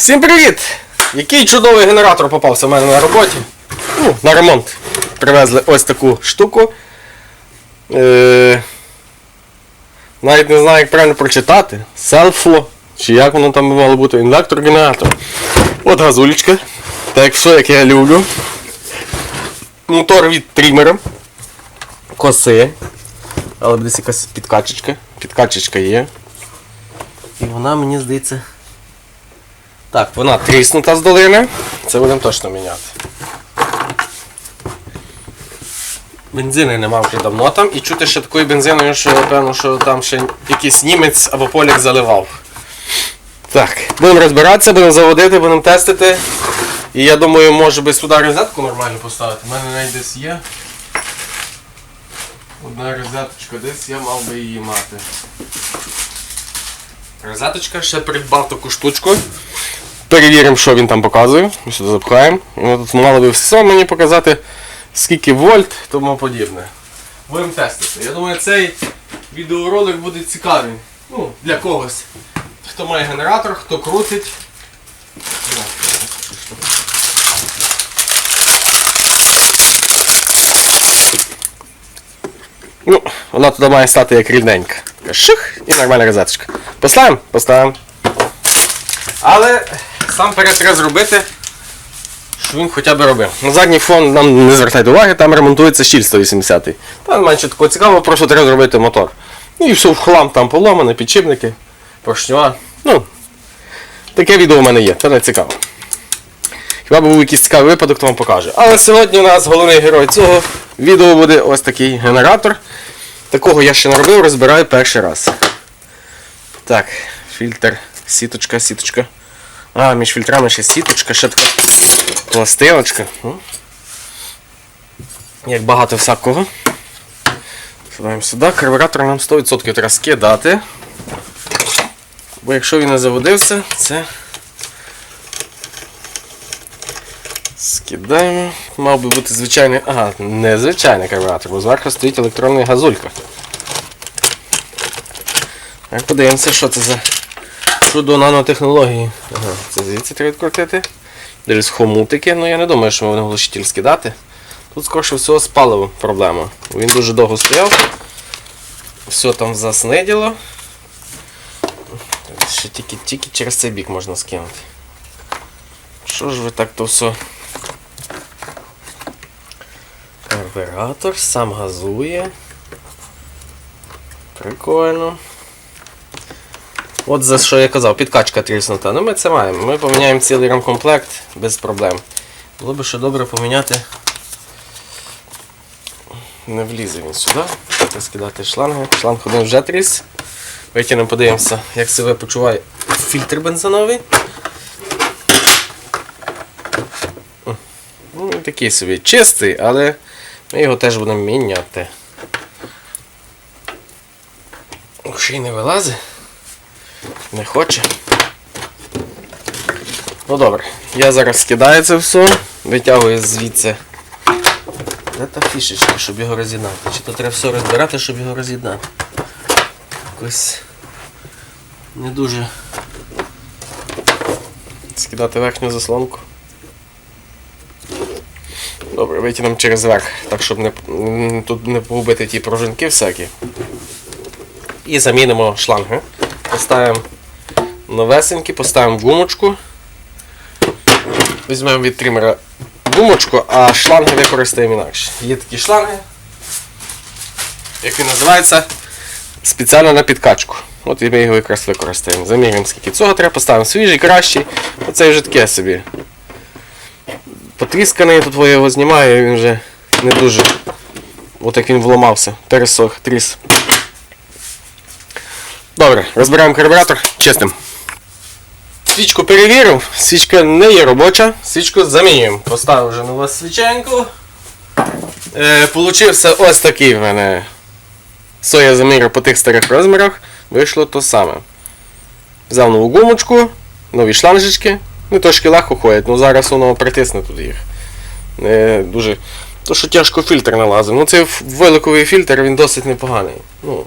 Всім привіт! Який чудовий генератор попався в мене на роботі. Ну, на ремонт. Привезли ось таку штуку. Е... Навіть не знаю, як правильно прочитати. Селфло. Чи як воно там мало бути? Інвектор-генератор. От газулечка. Так все, як я люблю. Мотор від трімера. Коси. Але десь якась підкачечка. Підкачечка є. І вона мені здається. Так, вона тріснута з долини. Це будемо точно міняти. Бензини нема вже давно там і чути ще такою бензиною, що певно, що там ще якийсь німець або поляк заливав. Так, будемо розбиратися, будемо заводити, будемо тестити. І я думаю, може би сюди розетку нормально поставити. У мене навіть десь є. Одна розеточка десь я мав би її мати. Розеточка, ще придбав таку штучку. Перевіримо, що він там показує. Ми сюди запхаємо. Тут мало би все мені показати, скільки вольт тому подібне. Будемо тестити. Я думаю, цей відеоролик буде цікавий. Ну, для когось. Хто має генератор, хто крутить. Ну, вона туди має стати як рівненька. Ших і нормальна розеточка. Поставимо? Поставимо. Але сам перед треба зробити, що він хоча б робив. На задній фон нам не звертайте уваги, там ремонтується щіль 180 Там менше такого цікавого, просто треба зробити мотор. Ну і все в хлам там поломане, підшипники, поршньова. Ну, таке відео в мене є, це не цікаво. Хіба був якийсь цікавий випадок, то вам покажу. Але сьогодні у нас головний герой цього відео буде ось такий генератор. Такого я ще не робив, розбираю перший раз. Так, фільтр, сіточка, сіточка. А, між фільтрами ще сіточка, ще така пластиночка. Як багато всякого. Сідаємо сюди. Карбюратор нам 100% треба скидати. Бо якщо він не заводився, це скидаємо. Мав би бути звичайний. Ага, не звичайний бо зверху стоїть електронна газулька. Так, подивимося, що це за чудо нанотехнології. Ага, це звідси треба відкрутити. Десь хомутики, ну я не думаю, що вони глушитель скидати. Тут скоріше всього з паливом проблема. Він дуже довго стояв. Все там засниділо. Ще тільки, тільки через цей бік можна скинути. Що ж ви так то все? Карбюратор сам газує. Прикольно. От за що я казав, підкачка тріснута. Ну ми це маємо. Ми поміняємо цілий рамкомплект без проблем. Було б ще добре поміняти. Не влізе він сюди. Скидати шланги. Шланг один вже тріс. Витягнемо, подивимося, як себе почуває фільтр бензиновий. Ну, такий собі чистий, але ми його теж будемо міняти. Ще й не вилазить. Не хоче. Ну добре, я зараз скидаю це все, витягую звідси. Де та фішечка, щоб його роз'єднати? Чи то треба все розбирати, щоб його роз'єднати? Якось не дуже скидати верхню заслонку. Добре, витягнемо через верх, так щоб не, тут не погубити ті пружинки всякі. І замінимо шланги. Поставимо новесенькі, поставимо гумочку. Візьмемо від тримера гумочку, а шланги використаємо інакше. Є такі шланги, як він називається, спеціально на підкачку. От і ми його якраз використаємо. Заміряємо, скільки цього треба, поставимо свіжий, кращий. Оце вже таке собі. Потрісканий, тут його знімаю, він вже не дуже. От як він вламався, пересох, тріс. Добре, розбираємо карбюратор, чистим. Свічку перевірив, свічка не є робоча, свічку замінюємо. Поставив вже нову свіченьку. Е, Получився ось такий в мене. Соя заміряв по тих старих розмірах, вийшло то саме. Взяв нову гумочку, нові шланжечки. Ну трошки легко ходять, ну зараз воно притисне тут їх. Не дуже. То що тяжко фільтр налазив. Ну цей великовий фільтр він досить непоганий. Ну,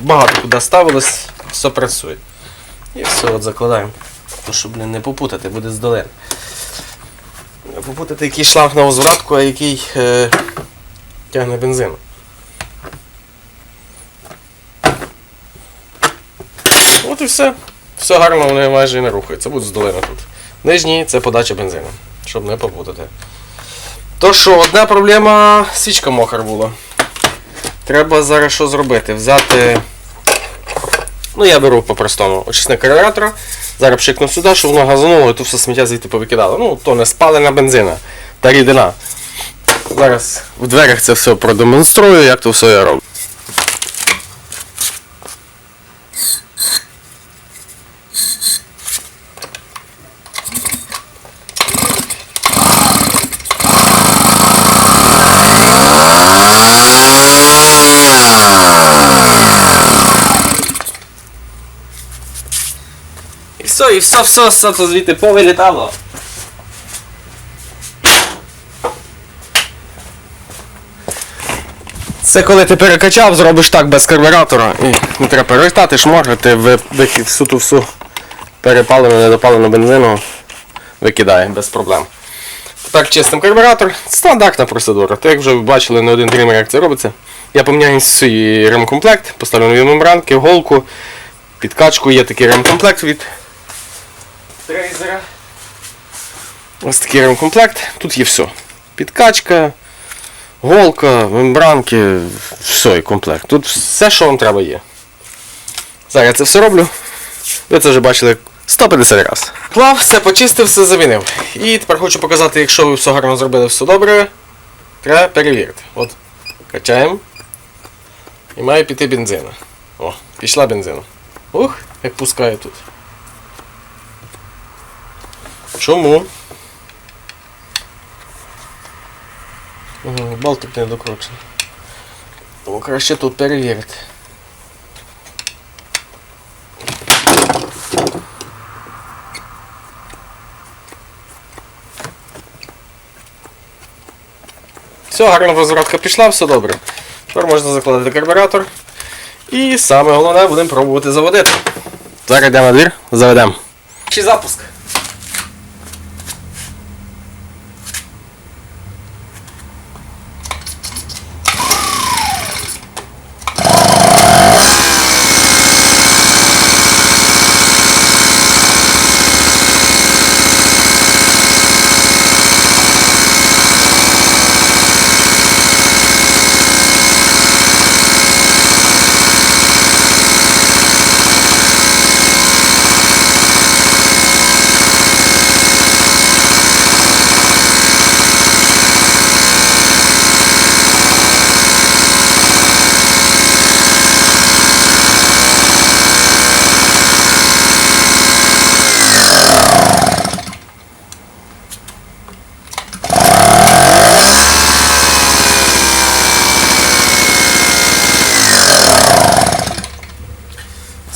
багато куди ставилось, все працює. І все, от закладаємо. То, щоб не попутати, буде з долин. Попутати який шланг на возвратку, а який е, тягне бензин. От і все. Все гарно, вони майже і не рухаються. Будуть з долини тут. Нижній це подача бензину, щоб не попутати. То що, одна проблема свічка мокра була. Треба зараз що зробити? Взяти. Ну, я беру по-простому очисник карбюратора. Зараз пшикну сюди, щоб воно газануло і тут все сміття звідти повикидало. Ну, то не спалена бензина та рідина. Зараз в дверях це все продемонструю, як то все я роблю. І все-все, все, то звідти повилітало. Це коли ти перекачав, зробиш так без карбюратора і не треба перевертати, шморгати, ви- викид всю ту всю перепалену, недопалену бензину викидає без проблем. Тепер чистим карбюратор. Стандартна процедура. Так як вже ви бачили, не один дрімер, як це робиться. Я поміняю свій ремкомплект, поставлю нові мембранки, голку, підкачку, є такий ремкомплект від трейзера. Ось такий ремкомплект. Тут є все. Підкачка, голка, мембранки, все і комплект. Тут все, що вам треба є. Зараз я це все роблю. Ви це вже бачили 150 разів. Клав, все почистив, все замінив. І тепер хочу показати, якщо ви все гарно зробили, все добре, треба перевірити. От, качаємо. І має піти бензина. О, пішла бензина. Ух, як пускає тут. Чому? Угу, Болтик не докручений. Тому краще тут перевірити. Все, гарно возвратка пішла, все добре. Тепер можна закладати карбюратор. І саме головне будемо пробувати заводити. Зараз йдемо на двір, заведемо. Ще запуск.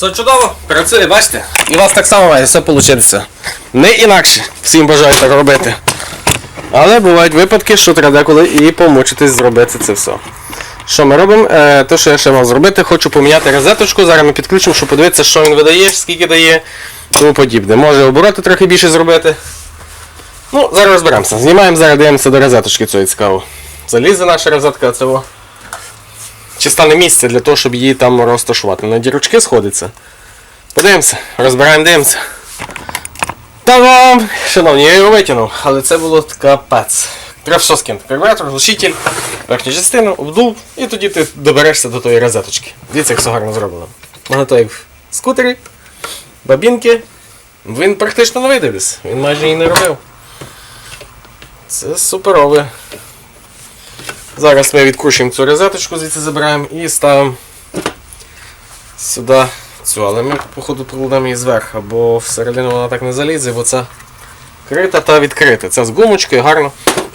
Все чудово, працює, бачите? І у вас так само має все вийти. Не інакше. Всім бажаю так робити. Але бувають випадки, що треба деколи і помучитись зробити це все. Що ми робимо? Е, те, що я ще мав зробити, хочу поміняти розеточку. Зараз ми підключимо, щоб подивитися, що він видає, скільки дає, тому подібне. Може обороти трохи більше зробити. Ну, зараз розберемося. Знімаємо, зараз дивимося до розеточки цієї цікаво. Залізе наша розетка, во. Чи стане місце для того, щоб її там розташувати. На дірочки сходиться. Подивимося, розбираємо, дивимося. Та-дам! Шановні, я його витягнув, але це було капець. Треба все скинути. Карбюратор, глушитель, верхню частину, обдув, і тоді ти доберешся до тої розеточки. Дивіться, як все гарно зроблено. Можна то як скутері, бабінки. Він практично не видивився, він майже її не робив. Це суперове. Зараз ми відкручуємо цю розеточку, звідси забираємо і ставимо сюди цю, але ми походу покладемо її зверху, бо всередину вона так не залізе, бо це крита та відкрита. Це з гумочкою гарно.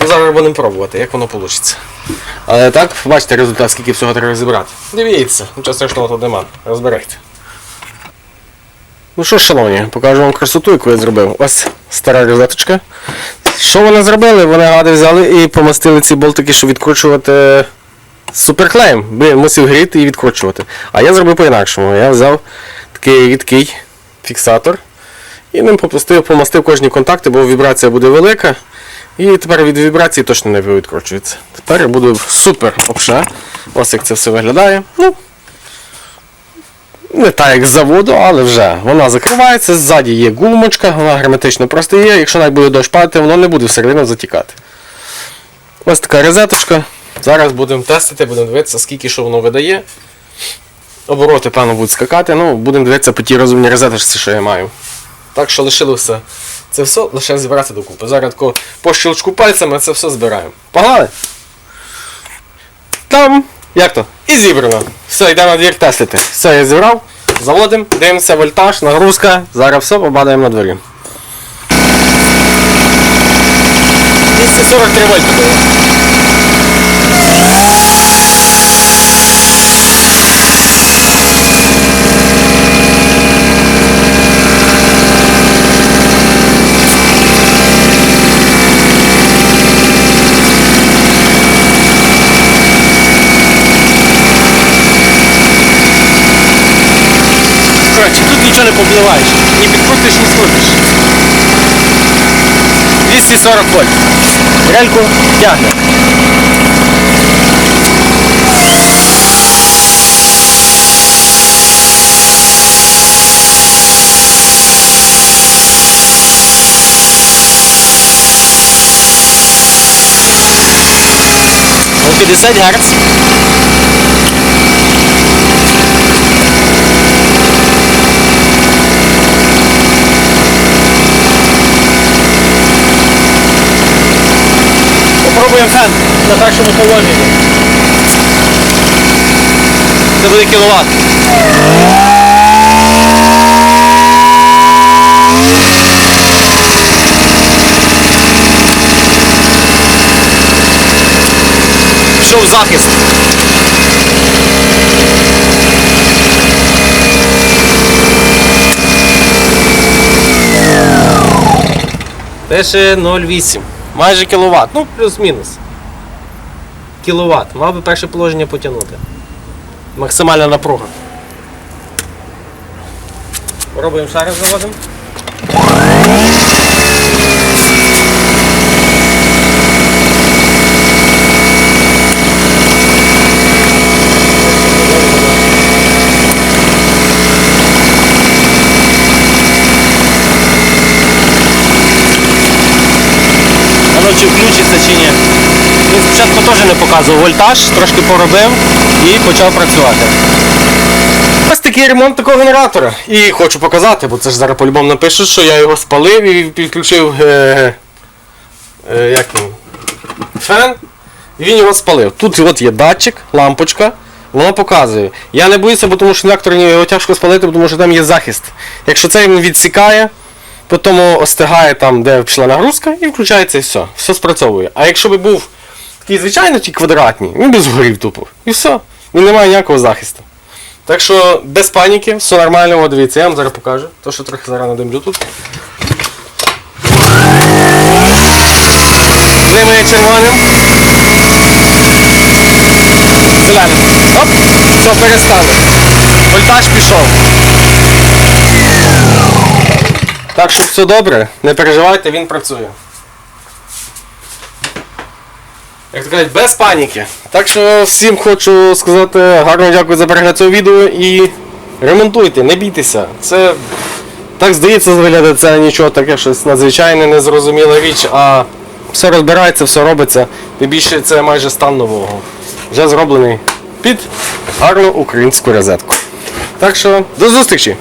Зараз будемо пробувати, як воно вийде. Але так, бачите результат, скільки всього треба розібрати. Дивіться, нічого страшного тут нема. Розбирайте. Ну що ж, шановні, покажу вам красоту, яку я зробив. Ось стара розеточка. Що вони зробили? Вони гади взяли і помастили ці болтики, щоб відкручувати суперклеєм. Блін, мусив гріти і відкручувати. А я зробив по-інакшому. Я взяв такий рідкий фіксатор І ним попустив, помастив кожні контакти, бо вібрація буде велика. І тепер від вібрації точно не відкручується. Тепер буде супер обше. Ось як це все виглядає. Ну, не так як з заводу, але вже вона закривається, ззаді є гумочка, вона герметично просто є. Якщо навіть буде дощ падати, воно не буде всередину затікати. Ось така розеточка. Зараз будемо тестити, будемо дивитися, скільки що воно видає. Обороти, певно, будуть скакати, ну, будемо дивитися по тій розумній розеточці, що я маю. Так що лишилося це все, лише зібрати докупи. Зараз тако по щелчку пальцями це все збираємо. Погнали! Там, як то? І зібрано. Все, йдемо на двір тестити. Все, я зібрав, заводимо, дивимося вольтаж, нагрузка. Зараз все, побадаємо на дворі. 243 вольти було. Не попливаєш. Ні підкрутиш, ні скрутиш. 240 вольт. Рельку тягне. Ну, 50 Гц. Попробуємо фен на першому положенні. Це буде кіловат. Пішов захист. Пише 0,8. Майже кіловат. Ну, плюс-мінус. Кіловат. Мав би перше положення потягнути. Максимальна напруга. Пробуємо шари заводимо. Воно чи включиться чи ні. Він спочатку теж не показував вольтаж, трошки поробив і почав працювати. Ось такий ремонт такого генератора. І хочу показати, бо це ж зараз по-любому напишуть, що я його спалив і підключив е, е, як він, фен. І він його спалив. Тут от є датчик, лампочка. Воно показує. Я не боюся, бо тому що на його тяжко спалити, тому що там є захист. Якщо це він відсікає, потім остигає там, де пішла нагрузка, і включається і все. Все спрацьовує. А якщо би був такий звичайно ті квадратні, він би згорів тупо. І все. Він не має ніякого захисту. Так що без паніки, все нормально, От дивіться, я вам зараз покажу. То, що трохи зараз надимлю тут. Блимає червоним. Зеленим. Оп, все перестало. Вольтаж пішов. Так що все добре, не переживайте, він працює. Як то кажуть, без паніки. Так що всім хочу сказати гарно дякую за перегляд цього відео і ремонтуйте, не бійтеся. Це так здається, виглядає це нічого таке щось надзвичайне, незрозуміла річ, а все розбирається, все робиться. Тим більше це майже стан нового. Вже зроблений під гарну українську розетку. Так що до зустрічі!